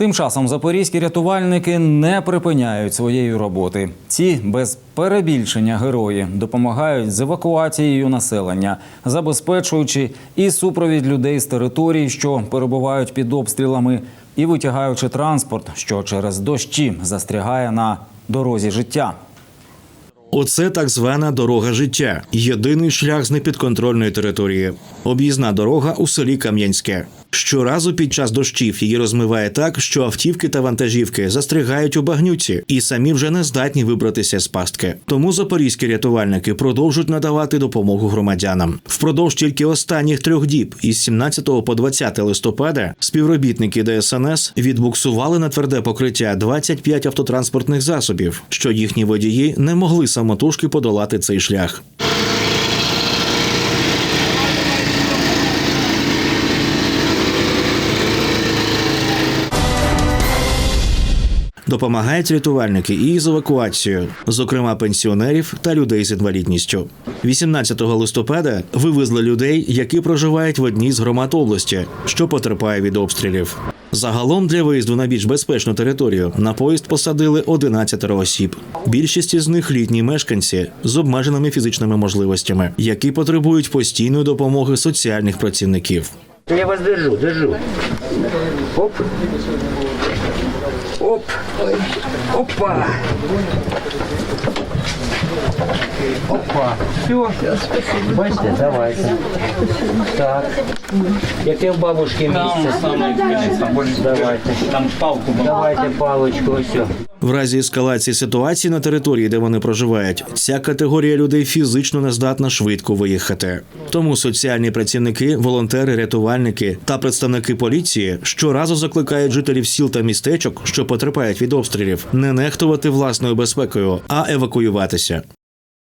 Тим часом запорізькі рятувальники не припиняють своєї роботи. Ці без перебільшення герої допомагають з евакуацією населення, забезпечуючи і супровід людей з територій, що перебувають під обстрілами, і витягаючи транспорт, що через дощі застрягає на дорозі життя. Оце так звана дорога життя. Єдиний шлях з непідконтрольної території. Об'їзна дорога у селі Кам'янське. Щоразу під час дощів її розмиває так, що автівки та вантажівки застрягають у багнюці і самі вже не здатні вибратися з пастки. Тому запорізькі рятувальники продовжують надавати допомогу громадянам. Впродовж тільки останніх трьох діб, із 17 по 20 листопада, співробітники ДСНС відбуксували на тверде покриття 25 автотранспортних засобів, що їхні водії не могли самотужки подолати цей шлях. Допомагають рятувальники і з евакуацією, зокрема пенсіонерів та людей з інвалідністю. 18 листопада вивезли людей, які проживають в одній з громад області, що потерпає від обстрілів. Загалом для виїзду на більш безпечну територію на поїзд посадили 11 осіб. Більшість із них літні мешканці з обмеженими фізичними можливостями, які потребують постійної допомоги соціальних працівників. Я вас держу, держу. Оп. Оп. Опа. Опа. Все. Бачите, давайте. Так. Яке в бабушки місце? Давайте. Там палку Давайте палочку, ось. В разі ескалації ситуації на території, де вони проживають, ця категорія людей фізично не здатна швидко виїхати. Тому соціальні працівники, волонтери, рятувальники та представники поліції щоразу закликають жителів сіл та містечок, що потерпають від обстрілів, не нехтувати власною безпекою, а евакуюватися.